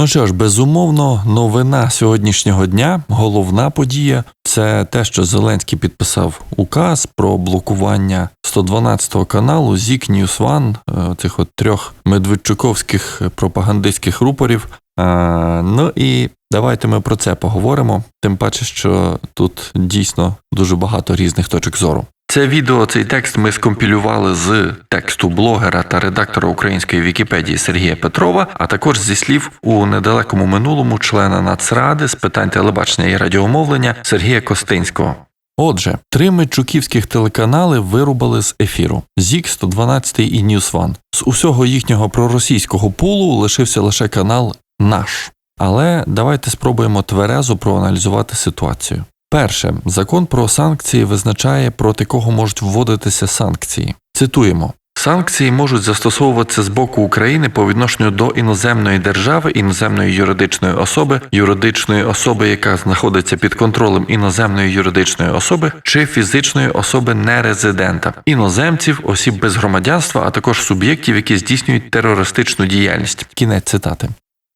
Ну що ж, безумовно, новина сьогоднішнього дня, головна подія це те, що Зеленський підписав указ про блокування 112 каналу ZIK News One, е, цих от трьох медведчуковських пропагандистських рупорів. Е, Ну і давайте ми про це поговоримо. Тим паче, що тут дійсно дуже багато різних точок зору. Це відео, цей текст ми скомпілювали з тексту блогера та редактора української Вікіпедії Сергія Петрова, а також зі слів у недалекому минулому члена Нацради з питань телебачення і радіомовлення Сергія Костинського. Отже, три медчуківських телеканали вирубали з ефіру: ЗІК 112 і News One. З усього їхнього проросійського пулу лишився лише канал Наш. Але давайте спробуємо тверезо проаналізувати ситуацію. Перше, закон про санкції визначає, проти кого можуть вводитися санкції. Цитуємо. Санкції можуть застосовуватися з боку України по відношенню до іноземної держави, іноземної юридичної особи, юридичної особи, яка знаходиться під контролем іноземної юридичної особи чи фізичної особи нерезидента, іноземців, осіб без громадянства, а також суб'єктів, які здійснюють терористичну діяльність. Кінець цитати.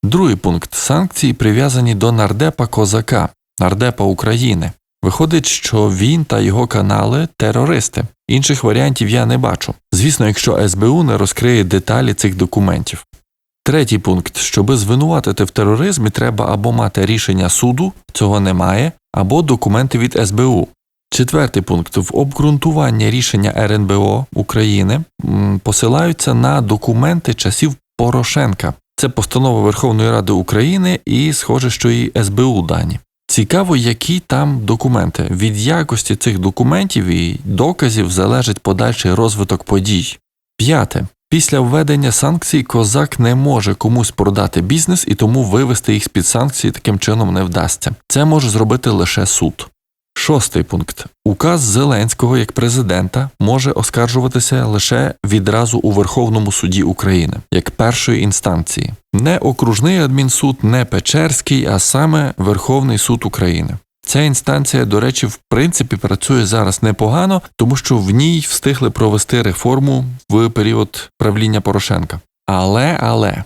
Другий пункт санкції прив'язані до нардепа Козака, нардепа України. Виходить, що він та його канали терористи. Інших варіантів я не бачу. Звісно, якщо СБУ не розкриє деталі цих документів. Третій пункт: щоби звинуватити в тероризмі, треба або мати рішення суду, цього немає, або документи від СБУ. Четвертий пункт в обґрунтуванні рішення РНБО України посилаються на документи часів Порошенка. Це постанова Верховної Ради України і, схоже, що і СБУ дані. Цікаво, які там документи. Від якості цих документів і доказів залежить подальший розвиток подій. П'яте. Після введення санкцій козак не може комусь продати бізнес і тому вивести їх з під санкції таким чином не вдасться. Це може зробити лише суд. Шостий пункт. Указ Зеленського як президента може оскаржуватися лише відразу у Верховному суді України як першої інстанції. Не окружний адмінсуд, не Печерський, а саме Верховний суд України. Ця інстанція, до речі, в принципі працює зараз непогано, тому що в ній встигли провести реформу в період правління Порошенка. Але, але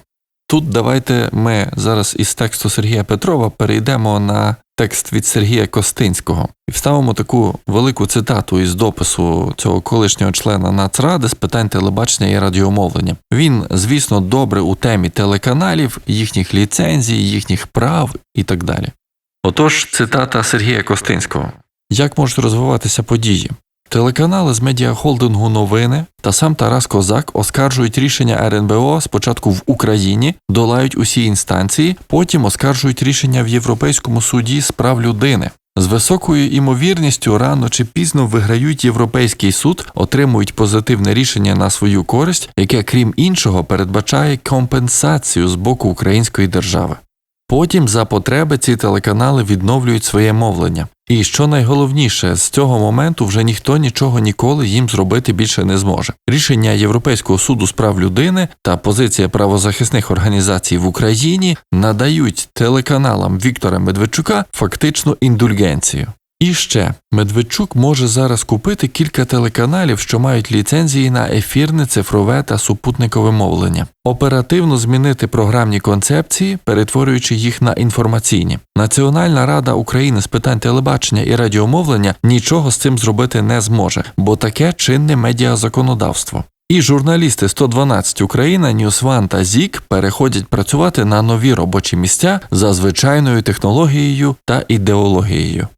тут давайте ми зараз із тексту Сергія Петрова перейдемо на текст від Сергія Костинського і вставимо таку велику цитату із допису цього колишнього члена Нацради з питань телебачення і радіомовлення. Він, звісно, добре у темі телеканалів, їхніх ліцензій, їхніх прав і так далі. Отож, цитата Сергія Костинського: Як можуть розвиватися події? Телеканали з медіахолдингу новини та сам Тарас Козак оскаржують рішення РНБО спочатку в Україні, долають усі інстанції, потім оскаржують рішення в Європейському суді з прав людини. З високою імовірністю рано чи пізно виграють Європейський суд, отримують позитивне рішення на свою користь, яке, крім іншого, передбачає компенсацію з боку української держави. Потім за потреби ці телеканали відновлюють своє мовлення. І що найголовніше, з цього моменту вже ніхто нічого ніколи їм зробити більше не зможе. Рішення Європейського суду з прав людини та позиція правозахисних організацій в Україні надають телеканалам Віктора Медведчука фактично індульгенцію. І ще Медведчук може зараз купити кілька телеканалів, що мають ліцензії на ефірне, цифрове та супутникове мовлення, оперативно змінити програмні концепції, перетворюючи їх на інформаційні. Національна рада України з питань телебачення і радіомовлення нічого з цим зробити не зможе, бо таке чинне медіазаконодавство. І журналісти 112 Україна, Ньюсван та ЗІК переходять працювати на нові робочі місця за звичайною технологією та ідеологією.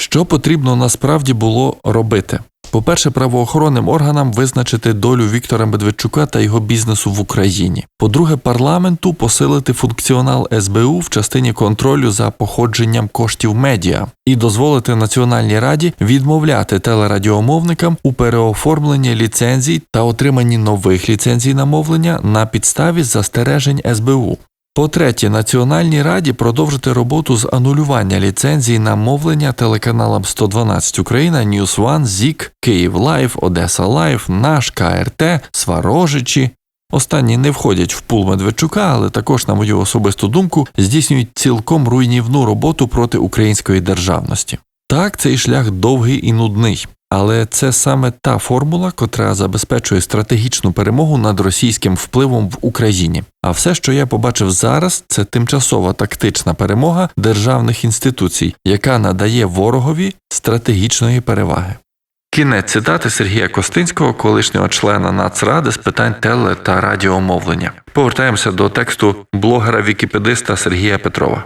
Що потрібно насправді було робити? По-перше, правоохоронним органам визначити долю Віктора Медведчука та його бізнесу в Україні. По-друге, парламенту посилити функціонал СБУ в частині контролю за походженням коштів медіа і дозволити Національній раді відмовляти телерадіомовникам у переоформленні ліцензій та отриманні нових ліцензій на мовлення на підставі застережень СБУ. По-третє, Національній раді продовжити роботу з анулювання ліцензій на мовлення телеканалам 112 Україна, News One, ЗІК, Київ Лайв, Одеса Лайв, Наш, КРТ, Сварожичі. Останні не входять в пул Медведчука, але також, на мою особисту думку, здійснюють цілком руйнівну роботу проти української державності. Так, цей шлях довгий і нудний. Але це саме та формула, котра забезпечує стратегічну перемогу над російським впливом в Україні. А все, що я побачив зараз, це тимчасова тактична перемога державних інституцій, яка надає ворогові стратегічної переваги. Кінець цитати Сергія Костинського, колишнього члена Нацради з питань теле та радіомовлення. Повертаємося до тексту блогера-вікіпедиста Сергія Петрова.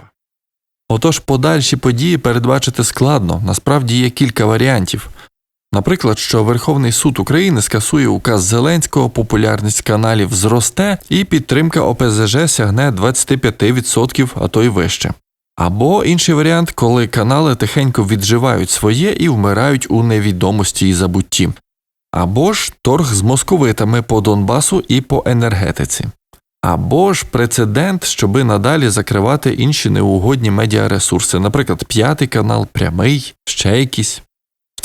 Отож, подальші події передбачити складно. Насправді є кілька варіантів. Наприклад, що Верховний суд України скасує указ Зеленського, популярність каналів зросте, і підтримка ОПЗЖ сягне 25%, а то й вище. Або інший варіант, коли канали тихенько відживають своє і вмирають у невідомості і забутті. Або ж торг з московитами по Донбасу і по енергетиці. Або ж прецедент, щоби надалі закривати інші неугодні медіаресурси, наприклад, п'ятий канал, прямий, ще якісь.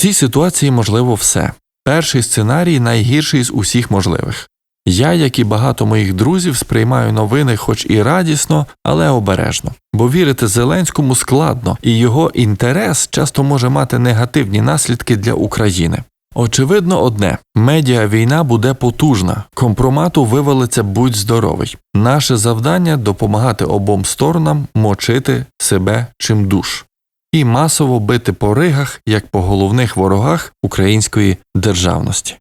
Цій ситуації можливо все. Перший сценарій найгірший з усіх можливих. Я, як і багато моїх друзів, сприймаю новини, хоч і радісно, але обережно. Бо вірити Зеленському складно, і його інтерес часто може мати негативні наслідки для України. Очевидно, одне медіа війна буде потужна, компромату вивалиться будь здоровий. Наше завдання допомагати обом сторонам мочити себе чим душ і масово бити по ригах як по головних ворогах української державності.